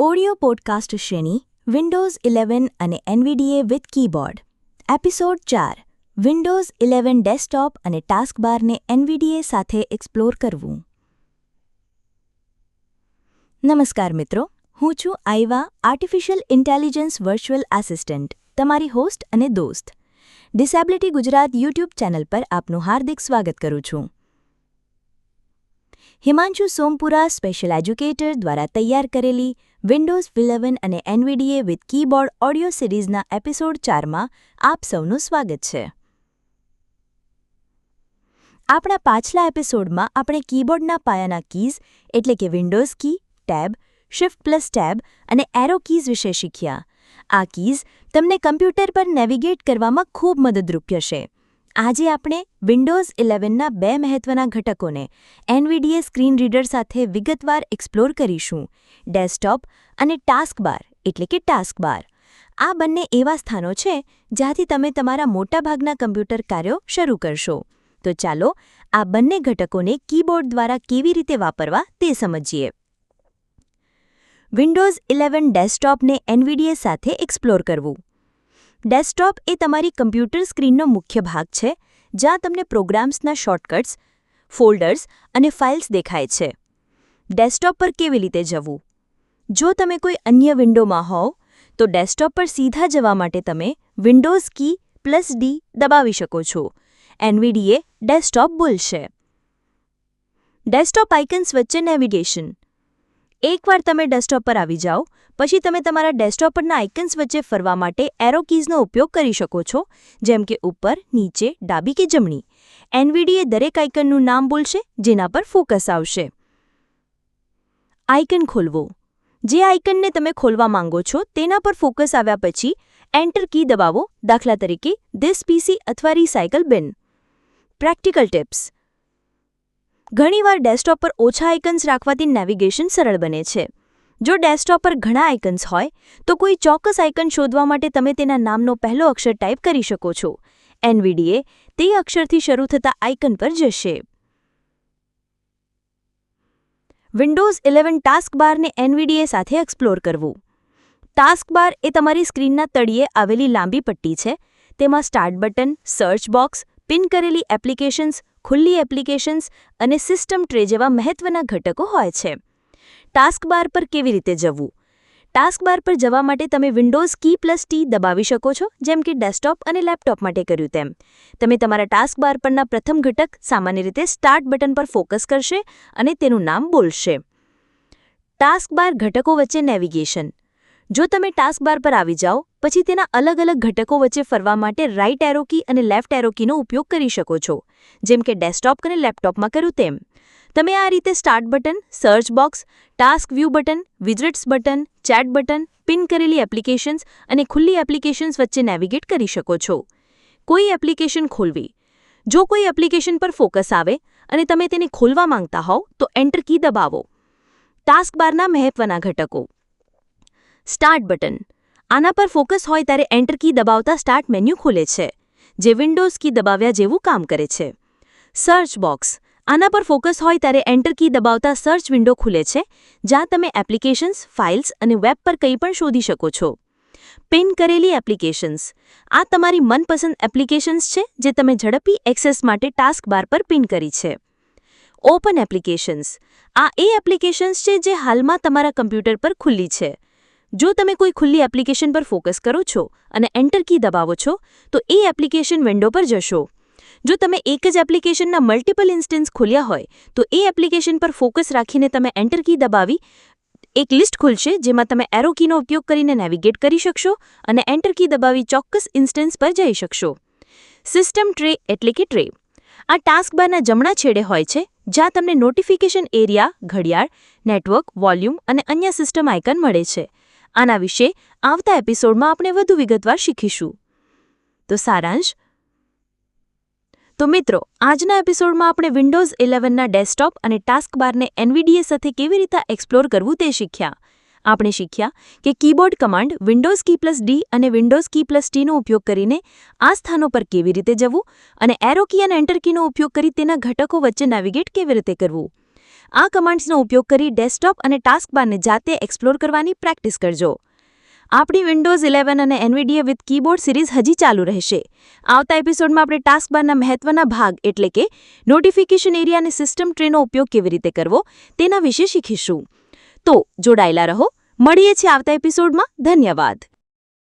Audio podcast શ્રેણી Windows eleven અને NVDA with keyboard episode ચાર વિન્ડોઝ ઇલેવન ડેસ્કટોપ અને ટાસ્કબારને એનવીડીએ સાથે એક્સપ્લોર કરવું. નમસ્કાર મિત્રો, હું છું Aiva artificial intelligence virtual assistant તમારી હોસ્ટ અને દોસ્ત. ડિસેબિલિટી ગુજરાત યુટ્યુબ ચેનલ પર આપનું હાર્દિક સ્વાગત કરું છું. હિમાંશુ સોમપુરા સ્પેશિયલ એજ્યુકેટર દ્વારા તૈયાર કરેલી વિન્ડોઝ ઇલેવન અને એનવીડીએ વિથ કીબોર્ડ ઓડિયો સિરીઝના એપિસોડ ચારમાં આપ સૌનું સ્વાગત છે. આપણા પાછલા એપિસોડમાં આપણે કીબોર્ડના પાયાના કીઝ એટલે કે Windows key tab shift plus tab અને એરો કીઝ વિશે શીખ્યા. આ કીઝ તમને કમ્પ્યુટર પર નેવિગેટ કરવામાં ખૂબ મદદરૂપ થશે. આજે આપણે વિન્ડોઝ ઇલેવનના બે મહત્વના ઘટકોને એનવીડીએ સ્ક્રીન રીડર સાથે વિગતવાર એક્સપ્લોર કરીશું. ડેસ્કટોપ અને ટાસ્કબાર એટલે કે ટાસ્કબાર આ બંને એવા સ્થાનો છે જ્યાંથી તમે તમારા મોટાભાગના કમ્પ્યુટર કાર્યો શરૂ કરશો. તો ચાલો આ બંને ઘટકોને કીબોર્ડ દ્વારા કેવી રીતે વાપરવા તે સમજીએ. વિન્ડોઝ ઇલેવન ડેસ્કટોપને એનવીડીએ સાથે એક્સપ્લોર કરવું. ડેસ્કટોપ એ તમારી કમ્પ્યુટર સ્ક્રીનનો મુખ્ય ભાગ છે, જ્યાં તમને પ્રોગ્રામ્સના શોર્ટકટ્સ, ફોલ્ડર્સ અને ફાઇલ્સ દેખાય છે. ડેસ્કટોપ પર કેવી રીતે જવું? જો તમે કોઈ અન્ય વિન્ડોમાં હોવ, તો ડેસ્કટોપ પર સીધા જવા માટે તમે વિન્ડોઝ કી પ્લસ ડી દબાવી શકો છો. એનવીડીએ ડેસ્કટોપ બોલશે. ડેસ્કટોપ આઇકન્સ વચ્ચે નેવિગેશન એકવાર તમે ડેસ્કટોપ પર આવી જાઓ પછી તમે તમારા ડેસ્કટોપ પરના આઇકન્સ વચ્ચે ફરવા માટે એરો કીઝનો ઉપયોગ કરી શકો છો, જેમ કે ઉપર, નીચે, ડાબી કે જમણી. એનવીડીએ દરેક આઇકનનું નામ બોલશે, જેના પર ફોકસ આવશે. આઇકન ખોલવો. જે આઇકનને તમે ખોલવા માંગો છો, તેના પર ફોકસ આવ્યા પછી એન્ટર કી દબાવો, દાખલા તરીકે ધીસ પીસી અથવા રિસાયકલ બિન પ્રેક્ટિકલ ટિપ્સ ઘણીવાર ડેસ્કટોપ પર ઓછા આઇકન્સ રાખવાથી નેવિગેશન સરળ બને છે. જો ડેસ્કટોપ પર ઘણા આઇકન્સ હોય, તો કોઈ ચોક્કસ આઇકન શોધવા માટે તમે તેના નામનો પહેલો અક્ષર ટાઈપ કરી શકો છો. એનવીડીએ તે અક્ષરથી શરૂ થતા આઇકન પર જશે. વિન્ડોઝ ઇલેવન ટાસ્કબારને એનવીડીએ સાથે એક્સપ્લોર કરવું. ટાસ્કબાર એ તમારી સ્ક્રીનના તળિયે આવેલી લાંબી પટ્ટી છે. તેમાં start button search box pin કરેલી એપ્લિકેશન્સ ખુલ્લી એપ્લિકેશન્સ અને સિસ્ટમ ટ્રે જેવા મહત્વના ઘટકો હોય છે. ટાસ્કબાર પર કેવી રીતે જવું? ટાસ્કબાર પર જવા માટે તમે વિન્ડોઝ કી પ્લસ ટી દબાવી શકો છો, જેમ કે ડેસ્કટોપ અને લેપટોપ માટે કર્યું તેમ. તમે તમારા ટાસ્કબાર પરના પ્રથમ ઘટક સામાન્ય રીતે સ્ટાર્ટ બટન પર ફોકસ કરશે અને તેનું નામ બોલશે. ટાસ્કબાર ઘટકો વચ્ચે નેવિગેશન. જો તમે ટાસ્કબાર પર આવી જાઓ, પછી તેના અલગ અલગ ઘટકો વચ્ચે ફરવા માટે રાઇટ એરો કી અને લેફ્ટ એરો કીનો ઉપયોગ કરી શકો છો. જેમ કે ડેસ્કટોપ અને લેપટોપમાં કર્યું તેમ. તમે આ રીતે start button search box task view button widgets button chat button pin કરેલી એપ્લિકેશન્સ અને ખુલ્લી એપ્લિકેશન્સ વચ્ચે નેવિગેટ કરી શકો છો. કોઈ એપ્લિકેશન ખોલવી. જો કોઈ એપ્લિકેશન પર ફોકસ આવે અને તમે તેને ખોલવા માંગતા હોવ, તો એન્ટર કી દબાવો. ટાસ્કબારના મહત્વના ઘટકો. Start button. આના પર ફોકસ હોય ત્યારે એન્ટર કી દબાવતા સ્ટાર્ટ મેન્યુ ખુલે છે, જે વિન્ડોઝ કી દબાવ્યા જેવું કામ કરે છે. Search box. આના પર ફોકસ હોય ત્યારે એન્ટર કી દબાવતા સર્ચ વિન્ડો ખુલે છે, જ્યાં તમે એપ્લિકેશન્સ, ફાઇલ્સ અને વેબ પર કંઈ પણ શોધી શકો છો. પિન કરેલી એપ્લિકેશન્સ. આ તમારી મનપસંદ એપ્લિકેશન્સ છે, જે તમે ઝડપી એક્સેસ માટે ટાસ્ક બાર પર પિન કરી છે. Open applications. આ એ એપ્લિકેશન્સ છે જે હાલમાં તમારા કમ્પ્યુટર પર ખુલ્લી છે. જો તમે કોઈ ખુલ્લી એપ્લિકેશન પર ફોકસ કરો છો અને એન્ટર કી દબાવો છો, તો એ એપ્લિકેશન વિન્ડો પર જશો. જો તમે એક જ એપ્લિકેશનના મલ્ટિપલ ઇન્સ્ટન્સ ખોલ્યા હોય, તો એ એપ્લિકેશન પર ફોકસ રાખીને તમે એન્ટર કી દબાવી એક લિસ્ટ ખુલશે જેમાં તમે એરો કીનો ઉપયોગ કરીને નેવિગેટ કરી શકશો અને એન્ટર કી દબાવી ચોક્કસ ઇન્સ્ટન્સ પર જઈ શકશો. સિસ્ટમ ટ્રે એટલે કે ટ્રે આ ટાસ્ક બારના જમણા છેડે હોય છે, જ્યાં તમને નોટિફિકેશન એરિયા ઘડિયાળ નેટવર્ક વોલ્યુમ અને અન્ય સિસ્ટમ આઇકન મળે છે. આના વિશે આવતા એપિસોડમાં આપણે વધુ વિગતવાર શીખીશું. તો સારાંશ? તો મિત્રો, આજના એપિસોડમાં આપણે વિન્ડોઝ ઇલેવનના ડેસ્કટોપ અને ટાસ્કબારને એનવીડીએ સાથે કેવી રીતે એક્સપ્લોર કરવું તે શીખ્યા. આપણે શીખ્યા કે keyboard command Windows key plus D અને વિન્ડોઝ કી પ્લસ ટીનો ઉપયોગ કરીને આ સ્થાનો પર કેવી રીતે જવું અને એરો કી અને એન્ટર ઉપયોગ કરી તેના ઘટકો વચ્ચે નેવિગેટ કેવી રીતે કરવું. આ કમાન્ડ્સનો ઉપયોગ કરી ડેસ્કટોપ અને ટાસ્કબારને જાતે એક્સપ્લોર કરવાની પ્રેક્ટિસ કરજો. આપણી વિન્ડોઝ ઇલેવન અને એનવીડીએ વિથ કીબોર્ડ સિરીઝ હજી ચાલુ રહેશે. આવતા એપિસોડમાં આપણે ટાસ્કબારના મહત્વના ભાગ એટલે કે નોટિફિકેશન એરિયા અને સિસ્ટમ ટ્રેનો ઉપયોગ કેવી રીતે કરવો તેના વિશે શીખીશું. તો જોડાયેલા રહો. મળીએ છીએ આવતા એપિસોડમાં. ધન્યવાદ.